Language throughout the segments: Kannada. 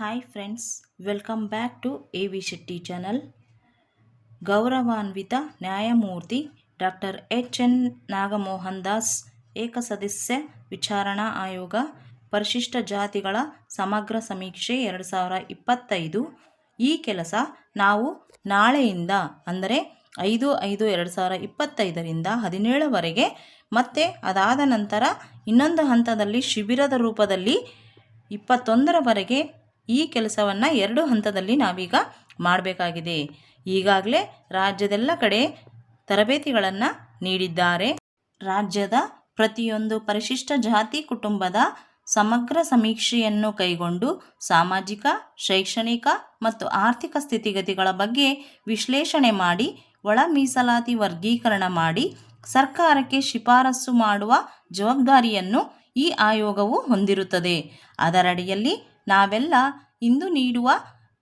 Hi friends welcome back to A V Shetty channel ಗೌರವಾನ್ವಿತ ನ್ಯಾಯಮೂರ್ತಿ doctor H N Nagamohan Das ಏಕಸದಸ್ಯ ವಿಚಾರಣಾ ಆಯೋಗ ಪರಿಶಿಷ್ಟ ಜಾತಿಗಳ ಸಮಗ್ರ ಸಮೀಕ್ಷೆ ಎರಡು ಸಾವಿರ ಇಪ್ಪತ್ತೈದು ಈ ಕೆಲಸ ನಾವು ನಾಳೆಯಿಂದ, ಅಂದರೆ ಐದು ಐದು ಎರಡು ಸಾವಿರ ಇಪ್ಪತ್ತೈದರಿಂದ ಹದಿನೇಳವರೆಗೆ, ಮತ್ತೆ ಅದಾದ ನಂತರ ಇನ್ನೊಂದು ಹಂತದಲ್ಲಿ ಶಿಬಿರದ ರೂಪದಲ್ಲಿ ಇಪ್ಪತ್ತೊಂದರವರೆಗೆ ಈ ಕೆಲಸವನ್ನು ಎರಡು ಹಂತದಲ್ಲಿ ನಾವೀಗ ಮಾಡಬೇಕಾಗಿದೆ. ಈಗಾಗಲೇ ರಾಜ್ಯದೆಲ್ಲ ಕಡೆ ತರಬೇತಿಗಳನ್ನು ನೀಡಿದ್ದಾರೆ. ರಾಜ್ಯದ ಪ್ರತಿಯೊಂದು ಪರಿಶಿಷ್ಟ ಜಾತಿ ಕುಟುಂಬದ ಸಮಗ್ರ ಸಮೀಕ್ಷೆಯನ್ನು ಕೈಗೊಂಡು ಸಾಮಾಜಿಕ, ಶೈಕ್ಷಣಿಕ ಮತ್ತು ಆರ್ಥಿಕ ಸ್ಥಿತಿಗತಿಗಳ ಬಗ್ಗೆ ವಿಶ್ಲೇಷಣೆ ಮಾಡಿ, ಒಳ ಮೀಸಲಾತಿ ವರ್ಗೀಕರಣ ಮಾಡಿ, ಸರ್ಕಾರಕ್ಕೆ ಶಿಫಾರಸು ಮಾಡುವ ಜವಾಬ್ದಾರಿಯನ್ನು ಈ ಆಯೋಗವು ಹೊಂದಿರುತ್ತದೆ. ಅದರಡಿಯಲ್ಲಿ ನಾವೆಲ್ಲ ಇಂದು ನೀಡುವ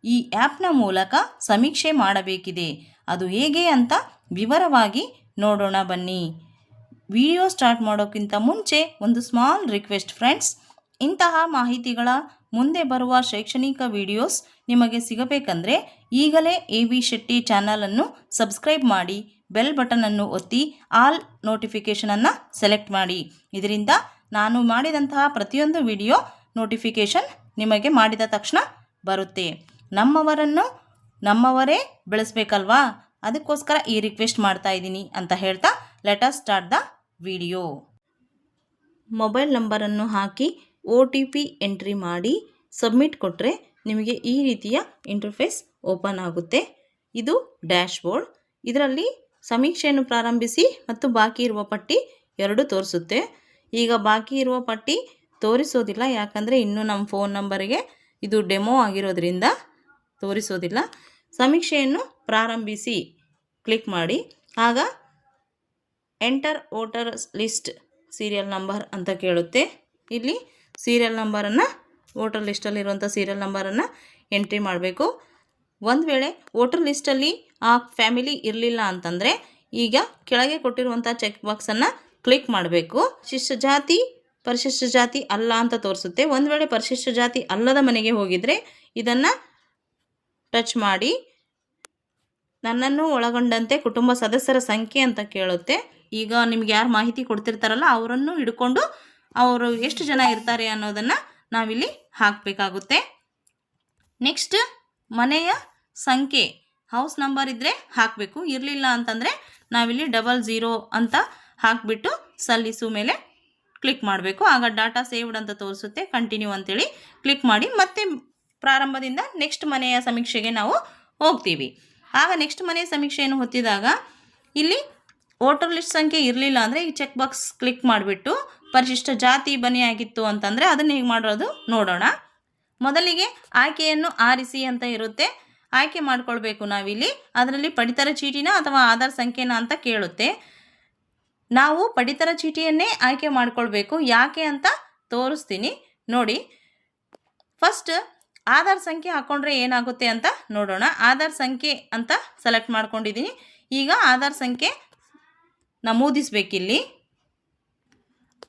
ಈ ಆ್ಯಪ್ನ ಮೂಲಕ ಸಮೀಕ್ಷೆ ಮಾಡಬೇಕಿದೆ. ಅದು ಹೇಗೆ ಅಂತ ವಿವರವಾಗಿ ನೋಡೋಣ ಬನ್ನಿ. ವಿಡಿಯೋ ಸ್ಟಾರ್ಟ್ ಮಾಡೋಕ್ಕಿಂತ ಮುಂಚೆ ಒಂದು ಸ್ಮಾಲ್ ರಿಕ್ವೆಸ್ಟ್ ಫ್ರೆಂಡ್ಸ್, ಇಂತಹ ಮಾಹಿತಿಗಳ ಮುಂದೆ ಬರುವ ಶೈಕ್ಷಣಿಕ ವಿಡಿಯೋಸ್ ನಿಮಗೆ ಸಿಗಬೇಕಂದ್ರೆ ಈಗಲೇ ಎ ವಿ ಶೆಟ್ಟಿ ಚಾನಲನ್ನು ಸಬ್ಸ್ಕ್ರೈಬ್ ಮಾಡಿ, ಬೆಲ್ ಬಟನನ್ನು ಒತ್ತಿ, ಆಲ್ ನೋಟಿಫಿಕೇಷನನ್ನು ಸೆಲೆಕ್ಟ್ ಮಾಡಿ. ಇದರಿಂದ ನಾನು ಮಾಡಿದಂತಹ ಪ್ರತಿಯೊಂದು ವಿಡಿಯೋ ನೋಟಿಫಿಕೇಷನ್ ನಿಮಗೆ ಮಾಡಿದ ತಕ್ಷಣ ಬರುತ್ತೆ. ನಮ್ಮವರನ್ನು ನಮ್ಮವರೇ ಬೆಳೆಸ್ಬೇಕಲ್ವಾ? ಅದಕ್ಕೋಸ್ಕರ ಈ ರಿಕ್ವೆಸ್ಟ್ ಮಾಡ್ತಾ ಇದ್ದೀನಿ ಅಂತ ಹೇಳ್ತಾ letter start the video mobile ನಂಬರನ್ನು ಹಾಕಿ ಒ ಟಿ ಪಿ ಎಂಟ್ರಿ ಮಾಡಿ ಸಬ್ಮಿಟ್ ಕೊಟ್ಟರೆ ನಿಮಗೆ ಈ ರೀತಿಯ ಇಂಟರ್ಫೇಸ್ ಓಪನ್ ಆಗುತ್ತೆ. ಇದು ಡ್ಯಾಶ್ಬೋರ್ಡ್ ಇದರಲ್ಲಿ ಸಮೀಕ್ಷೆಯನ್ನು ಪ್ರಾರಂಭಿಸಿ ಮತ್ತು ಬಾಕಿ ಇರುವ ಪಟ್ಟಿ ಎರಡು ತೋರಿಸುತ್ತೆ. ಈಗ ಬಾಕಿ ಇರುವ ಪಟ್ಟಿ ತೋರಿಸೋದಿಲ್ಲ. ಯಾಕಂದರೆ ಇನ್ನೂ ನಮ್ಮ ಫೋನ್ ನಂಬರಿಗೆ ಇದು ಡೆಮೋ ಆಗಿರೋದ್ರಿಂದ ತೋರಿಸೋದಿಲ್ಲ. ಸಮೀಕ್ಷೆಯನ್ನು ಪ್ರಾರಂಭಿಸಿ. ಕ್ಲಿಕ್ ಮಾಡಿ. ಆಗ enter voter list serial number ಅಂತ ಕೇಳುತ್ತೆ. ಇಲ್ಲಿ ಸೀರಿಯಲ್ ನಂಬರನ್ನು ವೋಟರ್ ಲಿಸ್ಟಲ್ಲಿರುವಂಥ ಸೀರಿಯಲ್ ನಂಬರನ್ನು ಎಂಟ್ರಿ ಮಾಡಬೇಕು. ಒಂದು ವೇಳೆ ವೋಟರ್ ಲಿಸ್ಟಲ್ಲಿ ಆ ಫ್ಯಾಮಿಲಿ ಇರಲಿಲ್ಲ ಅಂತಂದರೆ ಈಗ ಕೆಳಗೆ ಕೊಟ್ಟಿರುವಂಥ ಚೆಕ್ ಬಾಕ್ಸನ್ನು ಕ್ಲಿಕ್ ಮಾಡಬೇಕು. ಶಿಷ್ಯ ಜಾತಿ ಪರಿಶಿಷ್ಟ ಜಾತಿ ಅಲ್ಲ ಅಂತ ತೋರಿಸುತ್ತೆ. ಒಂದು ವೇಳೆ ಪರಿಶಿಷ್ಟ ಜಾತಿ ಅಲ್ಲದ ಮನೆಗೆ ಹೋಗಿದರೆ ಇದನ್ನು ಟಚ್ ಮಾಡಿ ನನ್ನನ್ನು ಒಳಗೊಂಡಂತೆ ಕುಟುಂಬ ಸದಸ್ಯರ ಸಂಖ್ಯೆ ಅಂತ ಕೇಳುತ್ತೆ. ಈಗ ನಿಮ್ಗೆ ಯಾರು ಮಾಹಿತಿ ಕೊಡ್ತಿರ್ತಾರಲ್ಲ ಅವರನ್ನು ಹಿಡ್ಕೊಂಡು ಅವರು ಎಷ್ಟು ಜನ ಇರ್ತಾರೆ ಅನ್ನೋದನ್ನು ನಾವಿಲ್ಲಿ ಹಾಕಬೇಕಾಗುತ್ತೆ. ನೆಕ್ಸ್ಟ್ ಮನೆಯ ಸಂಖ್ಯೆ ಹೌಸ್ ನಂಬರ್ ಇದ್ದರೆ ಹಾಕಬೇಕು. ಇರಲಿಲ್ಲ ಅಂತಂದರೆ ನಾವಿಲ್ಲಿ ಡಬಲ್ ಅಂತ ಹಾಕಿಬಿಟ್ಟು ಸಲ್ಲಿಸು ಮೇಲೆ ಕ್ಲಿಕ್ ಮಾಡಬೇಕು. ಆಗ ಡಾಟಾ ಸೇವ್ಡ್ ಅಂತ ತೋರಿಸುತ್ತೆ. ಕಂಟಿನ್ಯೂ ಅಂತೇಳಿ ಕ್ಲಿಕ್ ಮಾಡಿ ಮತ್ತೆ ಪ್ರಾರಂಭದಿಂದ ನೆಕ್ಸ್ಟ್ ಮನೆಯ ಸಮೀಕ್ಷೆಗೆ ನಾವು ಹೋಗ್ತೀವಿ. ಆಗ ನೆಕ್ಸ್ಟ್ ಮನೆಯ ಸಮೀಕ್ಷೆಯನ್ನು ಹೊತ್ತಿದಾಗ ಇಲ್ಲಿ ವೋಟರ್ ಲಿಸ್ಟ್ ಸಂಖ್ಯೆ ಇರಲಿಲ್ಲ ಅಂದರೆ ಈ ಚೆಕ್ ಬಾಕ್ಸ್ ಕ್ಲಿಕ್ ಮಾಡಿಬಿಟ್ಟು ಪರಿಶಿಷ್ಟ ಜಾತಿ ಬನಿಯಾಗಿತ್ತು ಅಂತಂದರೆ ಅದನ್ನು ಹೇಗೆ ಮಾಡೋದು ನೋಡೋಣ. ಮೊದಲಿಗೆ ಆಯ್ಕೆಯನ್ನು ಆರಿಸಿ ಅಂತ ಇರುತ್ತೆ. ಆಯ್ಕೆ ಮಾಡಿಕೊಳ್ಬೇಕು ನಾವಿಲ್ಲಿ. ಅದರಲ್ಲಿ ಪಡಿತರ ಚೀಟಿನ ಅಥವಾ ಆಧಾರ್ ಸಂಖ್ಯೆನ ಅಂತ ಕೇಳುತ್ತೆ. ನಾವು ಪಡಿತರ ಚೀಟಿಯನ್ನೇ ಆಯ್ಕೆ ಮಾಡಿಕೊಳ್ಬೇಕು. ಯಾಕೆ ಅಂತ ತೋರಿಸ್ತೀನಿ. ನೋಡಿ. ಫಸ್ಟ್, ಆಧಾರ್ ಸಂಖ್ಯೆ ಹಾಕ್ಕೊಂಡ್ರೆ ಏನಾಗುತ್ತೆ ಅಂತ ನೋಡೋಣ. ಆಧಾರ್ ಸಂಖ್ಯೆ ಅಂತ ಸೆಲೆಕ್ಟ್ ಮಾಡ್ಕೊಂಡಿದ್ದೀನಿ. ಈಗ ಆಧಾರ್ ಸಂಖ್ಯೆ ನಮೂದಿಸಬೇಕಿಲ್ಲಿ.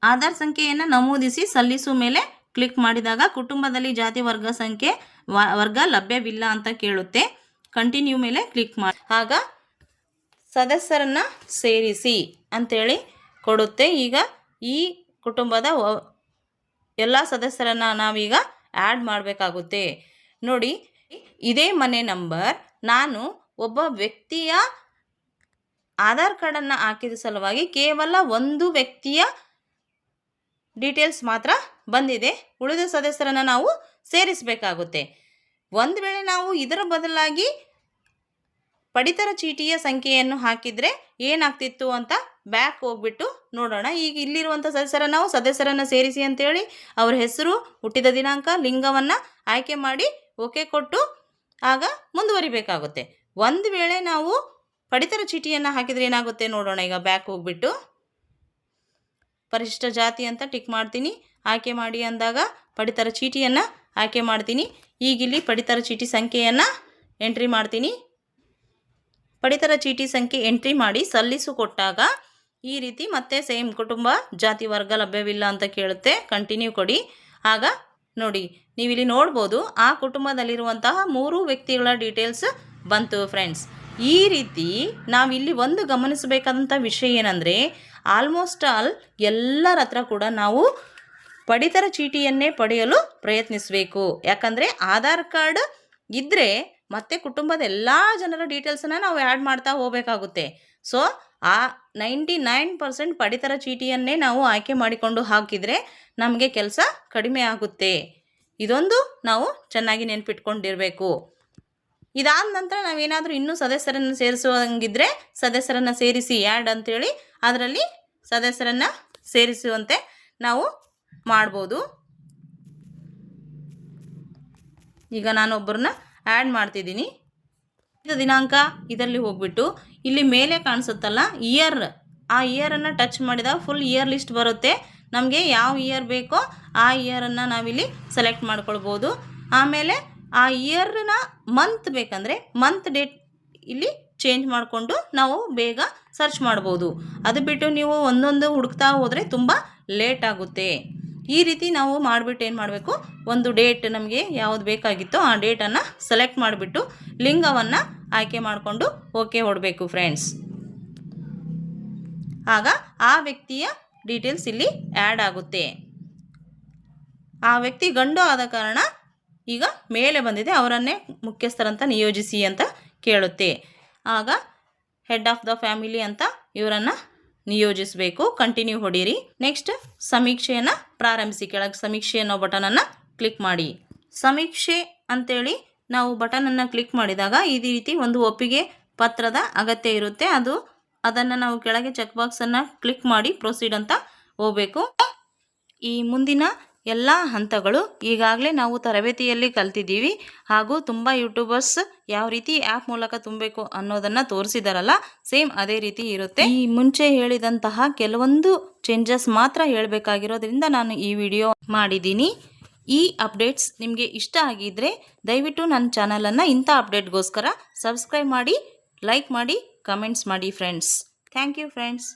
ಆಧಾರ್ ಸಂಖ್ಯೆಯನ್ನು ನಮೂದಿಸಿ ಸಲ್ಲಿಸು ಮೇಲೆ ಕ್ಲಿಕ್ ಮಾಡಿದಾಗ ಕುಟುಂಬದಲ್ಲಿ ಜಾತಿ ವರ್ಗ ಸಂಖ್ಯೆ ವರ್ಗ ಲಭ್ಯವಿಲ್ಲ ಅಂತ ಕೇಳುತ್ತೆ. ಕಂಟಿನ್ಯೂ ಮೇಲೆ ಕ್ಲಿಕ್ ಮಾಡಿ ಆಗ ಸದಸ್ಯರನ್ನು ಸೇರಿಸಿ ಅಂಥೇಳಿ ಕೊಡುತ್ತೆ. ಈಗ ಈ ಕುಟುಂಬದ ಎಲ್ಲ ಸದಸ್ಯರನ್ನು ನಾವೀಗ ಆ್ಯಡ್ ಮಾಡಬೇಕಾಗುತ್ತೆ. ನೋಡಿ, ಇದೇ ಮನೆ ನಂಬರ್ ನಾನು ಒಬ್ಬ ವ್ಯಕ್ತಿಯ ಆಧಾರ್ ಕಾರ್ಡನ್ನು ಹಾಕಿದ ಸಲುವಾಗಿ ಕೇವಲ ಒಂದು ವ್ಯಕ್ತಿಯ ಡೀಟೇಲ್ಸ್ ಮಾತ್ರ ಬಂದಿದೆ. ಉಳಿದ ಸದಸ್ಯರನ್ನು ನಾವು ಸೇರಿಸಬೇಕಾಗುತ್ತೆ. ಒಂದು ವೇಳೆ ನಾವು ಇದರ ಬದಲಾಗಿ ಪಡಿತರ ಚೀಟಿಯ ಸಂಖ್ಯೆಯನ್ನು ಹಾಕಿದರೆ ಏನಾಗ್ತಿತ್ತು ಅಂತ ಬ್ಯಾಕ್ ಹೋಗ್ಬಿಟ್ಟು ನೋಡೋಣ. ಈಗ ಇಲ್ಲಿರುವಂಥ ಸದಸ್ಯರ ನಾವು ಸದಸ್ಯರನ್ನು ಸೇರಿಸಿ ಅಂತೇಳಿ ಅವರ ಹೆಸರು, ಹುಟ್ಟಿದ ದಿನಾಂಕ, ಲಿಂಗವನ್ನು ಆಯ್ಕೆ ಮಾಡಿ ಓಕೆ ಕೊಟ್ಟು ಆಗ ಮುಂದುವರಿಬೇಕಾಗುತ್ತೆ. ಒಂದು ವೇಳೆ ನಾವು ಪಡಿತರ ಚೀಟಿಯನ್ನು ಹಾಕಿದರೆ ಏನಾಗುತ್ತೆ ನೋಡೋಣ ಈಗ ಬ್ಯಾಕ್ ಹೋಗ್ಬಿಟ್ಟು. ಪರಿಶಿಷ್ಟ ಜಾತಿ ಅಂತ ಟಿಕ್ ಮಾಡ್ತೀನಿ. ಆಯ್ಕೆ ಮಾಡಿ ಅಂದಾಗ ಪಡಿತರ ಚೀಟಿಯನ್ನು ಆಯ್ಕೆ ಮಾಡ್ತೀನಿ. ಈಗ ಇಲ್ಲಿ ಪಡಿತರ ಚೀಟಿ ಸಂಖ್ಯೆಯನ್ನು ಎಂಟ್ರಿ ಮಾಡ್ತೀನಿ. ಪಡಿತರ ಚೀಟಿ ಸಂಖ್ಯೆ ಎಂಟ್ರಿ ಮಾಡಿ ಸಲ್ಲಿಸು ಕೊಟ್ಟಾಗ ಈ ರೀತಿ ಮತ್ತೆ ಸೇಮ್ ಕುಟುಂಬ, ಜಾತಿ, ವರ್ಗ ಲಭ್ಯವಿಲ್ಲ ಅಂತ ಕೇಳುತ್ತೆ. ಕಂಟಿನ್ಯೂ ಕೊಡಿ. ಆಗ ನೋಡಿ, ನೀವಿಲ್ಲಿ ನೋಡ್ಬೋದು ಆ ಕುಟುಂಬದಲ್ಲಿರುವಂತಹ ಮೂರು ವ್ಯಕ್ತಿಗಳ ಡೀಟೇಲ್ಸ್ ಬಂತು ಫ್ರೆಂಡ್ಸ್ ಈ ರೀತಿ ನಾವಿಲ್ಲಿ ಒಂದು ಗಮನಿಸಬೇಕಾದಂಥ ವಿಷಯ ಏನಂದರೆ ಆಲ್ಮೋಸ್ಟ್ ಆಲ್ ಎಲ್ಲರ ಹತ್ರ ಕೂಡ ನಾವು ಪಡಿತರ ಚೀಟಿಯನ್ನೇ ಪಡೆಯಲು ಪ್ರಯತ್ನಿಸಬೇಕು. ಯಾಕಂದರೆ, ಆಧಾರ್ ಕಾರ್ಡ್ ಇದ್ದರೆ ಮತ್ತೆ ಕುಟುಂಬದ ಎಲ್ಲ ಜನರ ಡೀಟೇಲ್ಸನ್ನು ನಾವು ಆ್ಯಡ್ ಮಾಡ್ತಾ ಹೋಗಬೇಕಾಗುತ್ತೆ. ಸೊ ಆ ನೈಂಟಿ ನೈನ್ ಪರ್ಸೆಂಟ್ ಪಡಿತರ ಚೀಟಿಯನ್ನೇ ನಾವು ಆಯ್ಕೆ ಮಾಡಿಕೊಂಡು ಹಾಕಿದರೆ ನಮಗೆ ಕೆಲಸ ಕಡಿಮೆ ಆಗುತ್ತೆ. ಇದೊಂದು ನಾವು ಚೆನ್ನಾಗಿ ನೆನ್ಪಿಟ್ಕೊಂಡಿರಬೇಕು. ಇದಾದ ನಂತರ ನಾವೇನಾದರೂ ಇನ್ನೂ ಸದಸ್ಯರನ್ನು ಸೇರಿಸುವಂಗಿದ್ರೆ ಸದಸ್ಯರನ್ನು ಸೇರಿಸಿ ಆ್ಯಡ್ ಅಂತೇಳಿ ಅದರಲ್ಲಿ ಸದಸ್ಯರನ್ನು ಸೇರಿಸುವಂತೆ ನಾವು ಮಾಡ್ಬೋದು. ಈಗ ನಾನೊಬ್ಬರನ್ನ ಆ್ಯಡ್ ಮಾಡ್ತಿದ್ದೀನಿ. ದಿನಾಂಕ, ಇದರಲ್ಲಿ ಹೋಗ್ಬಿಟ್ಟು ಇಲ್ಲಿ ಮೇಲೆ ಕಾಣಿಸುತ್ತಲ್ಲ ಇಯರ್ ಆ ಇಯರನ್ನು ಟಚ್ ಮಾಡಿದಾಗ ಫುಲ್ ಇಯರ್ ಲಿಸ್ಟ್ ಬರುತ್ತೆ. ನಮಗೆ ಯಾವ ಇಯರ್ ಬೇಕೋ ಆ ಇಯರನ್ನು ನಾವಿಲ್ಲಿ ಸೆಲೆಕ್ಟ್ ಮಾಡ್ಕೊಳ್ಬೋದು. ಆಮೇಲೆ ಆ ಇಯರ್ನ ಮಂತ್ ಬೇಕಂದರೆ ಮಂತ್ ಡೇಟ್ ಇಲ್ಲಿ ಚೇಂಜ್ ಮಾಡಿಕೊಂಡು ನಾವು ಬೇಗ ಸರ್ಚ್ ಮಾಡ್ಬೋದು. ಅದು ಬಿಟ್ಟು ನೀವು ಒಂದೊಂದು ಹುಡುಕ್ತಾ ಹೋದರೆ ತುಂಬ ಲೇಟ್ ಆಗುತ್ತೆ. ಈ ರೀತಿ ನಾವು ಮಾಡಿಬಿಟ್ಟು ಏನು ಮಾಡಬೇಕು? ಒಂದು ಡೇಟ್ ನಮಗೆ ಯಾವುದು ಬೇಕಾಗಿತ್ತೋ ಆ ಡೇಟನ್ನು ಸೆಲೆಕ್ಟ್ ಮಾಡಿಬಿಟ್ಟು ಲಿಂಗವನ್ನು ಆಯ್ಕೆ ಮಾಡಿಕೊಂಡು ಓಕೆ ಹೊಡಬೇಕು ಫ್ರೆಂಡ್ಸ್ ಆಗ ಆ ವ್ಯಕ್ತಿಯ ಡೀಟೇಲ್ಸ್ ಇಲ್ಲಿ ಆ್ಯಡ್ ಆಗುತ್ತೆ. ಆ ವ್ಯಕ್ತಿ ಗಂಡು ಆದ ಕಾರಣ ಈಗ ಮೇಲೆ ಬಂದಿದೆ, ಅವರನ್ನೇ ಮುಖ್ಯಸ್ಥರಂತ ನಿಯೋಜಿಸಿ ಅಂತ ಕೇಳುತ್ತೆ. ಆಗ ಹೆಡ್ ಆಫ್ ದ ಫ್ಯಾಮಿಲಿ ಅಂತ ಇವರನ್ನು ನಿಯೋಜಿಸಬೇಕು. ಕಂಟಿನ್ಯೂ ಹೊಡೀರಿ. ನೆಕ್ಸ್ಟ್ ಸಮೀಕ್ಷೆಯನ್ನು ಪ್ರಾರಂಭಿಸಿ ಕೆಳಗೆ ಸಮೀಕ್ಷೆ ಅನ್ನೋ ಬಟನನ್ನು ಕ್ಲಿಕ್ ಮಾಡಿ. ಸಮೀಕ್ಷೆ ಅಂತೇಳಿ ನಾವು ಬಟನನ್ನು ಕ್ಲಿಕ್ ಮಾಡಿದಾಗ ಈ ರೀತಿ ಒಂದು ಒಪ್ಪಿಗೆ ಪತ್ರದ ಅಗತ್ಯ ಇರುತ್ತೆ. ಅದು ಅದನ್ನು ನಾವು ಕೆಳಗೆ ಚೆಕ್ ಬಾಕ್ಸನ್ನು ಕ್ಲಿಕ್ ಮಾಡಿ ಪ್ರೊಸೀಡ್ ಅಂತ ಹೋಗಬೇಕು. ಈ ಮುಂದಿನ ಎಲ್ಲ ಹಂತಗಳು ಈಗಾಗಲೇ ನಾವು ತರಬೇತಿಯಲ್ಲಿ ಕಲ್ತಿದ್ದೀವಿ. ಹಾಗೂ ತುಂಬ ಯೂಟ್ಯೂಬರ್ಸ್ ಯಾವ ರೀತಿ ಆ್ಯಪ್ ಮೂಲಕ ತುಂಬಬೇಕು ಅನ್ನೋದನ್ನು ತೋರಿಸಿದಾರಲ್ಲ, ಸೇಮ್ ಅದೇ ರೀತಿ ಇರುತ್ತೆ. ಈ ಮುಂಚೆ ಹೇಳಿದಂತಹ ಕೆಲವೊಂದು ಚೇಂಜಸ್ ಮಾತ್ರ ಹೇಳಬೇಕಾಗಿರೋದ್ರಿಂದ ನಾನು ಈ ವಿಡಿಯೋ ಮಾಡಿದ್ದೀನಿ. ಈ ಅಪ್ಡೇಟ್ಸ್ ನಿಮಗೆ ಇಷ್ಟ ಆಗಿದ್ದರೆ ದಯವಿಟ್ಟು ನನ್ನ ಚಾನಲನ್ನು ಇಂಥ ಅಪ್ಡೇಟ್ಗೋಸ್ಕರ ಸಬ್ಸ್ಕ್ರೈಬ್ ಮಾಡಿ, ಲೈಕ್ ಮಾಡಿ, ಕಮೆಂಟ್ಸ್ ಮಾಡಿ ಫ್ರೆಂಡ್ಸ್. Thank you friends.